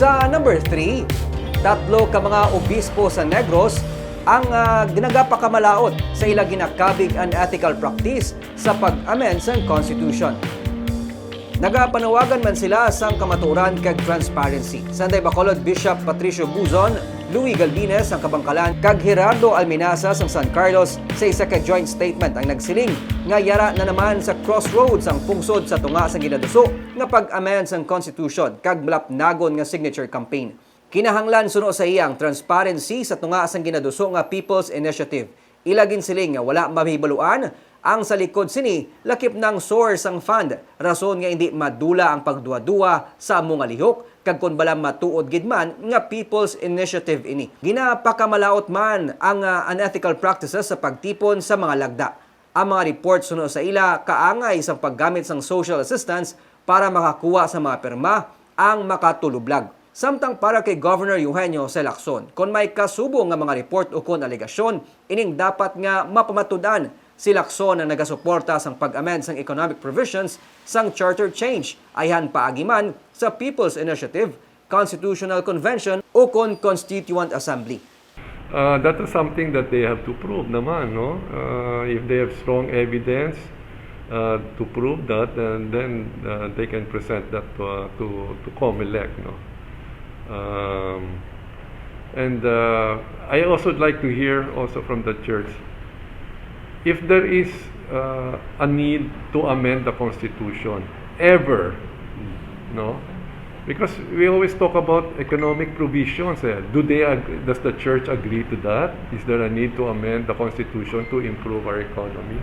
Sa number 3, tatlo ka mga obispo sa Negros ang uh, ginagapakamalaot sa ilang ginakabig and ethical practice sa pag-amend sa Constitution. Nagapanawagan man sila sa kamaturan kag transparency. Sanday Bacolod Bishop Patricio Buzon, Louis Galvines ang kabangkalan. Kag Gerardo Alminasa sang San Carlos. Sa isa ka joint statement ang nagsiling. Nga yara na naman sa crossroads ang pungsod sa tunga sa ginaduso. Nga pag-amend sang constitution. Kag malapnagon nga signature campaign. Kinahanglan suno sa iyang transparency sa tunga sang ginaduso nga People's Initiative. Ilagin siling wala mahibaluan ang sa likod sini lakip ng source ang fund. Rason nga hindi madula ang pagduwa-duwa sa among lihok. Kag kun bala matuod gid man nga people's initiative ini. Ginapakamalaot man ang uh, unethical practices sa pagtipon sa mga lagda. Ang mga report suno sa ila kaangay sa paggamit sang social assistance para makakuha sa mga perma ang makatulublag Samtang para kay Governor Eugenio C. Lacson, kung may kasubo nga mga report o kon alegasyon, ining dapat nga mapamatudan si Lacson ang nagasuporta sang pag-amend sang economic provisions sang charter change ayhan paagiman sa People's Initiative, Constitutional Convention o kon Constituent Assembly. Uh, that is something that they have to prove naman, no? Uh, if they have strong evidence uh, to prove that, and then uh, they can present that to, uh, to, to COMELEC, no? Um, and uh, I also would like to hear also from the church if there is uh, a need to amend the constitution ever no? Because we always talk about economic provisions eh. do they ag- does the church agree to that? Is there a need to amend the constitution to improve our economy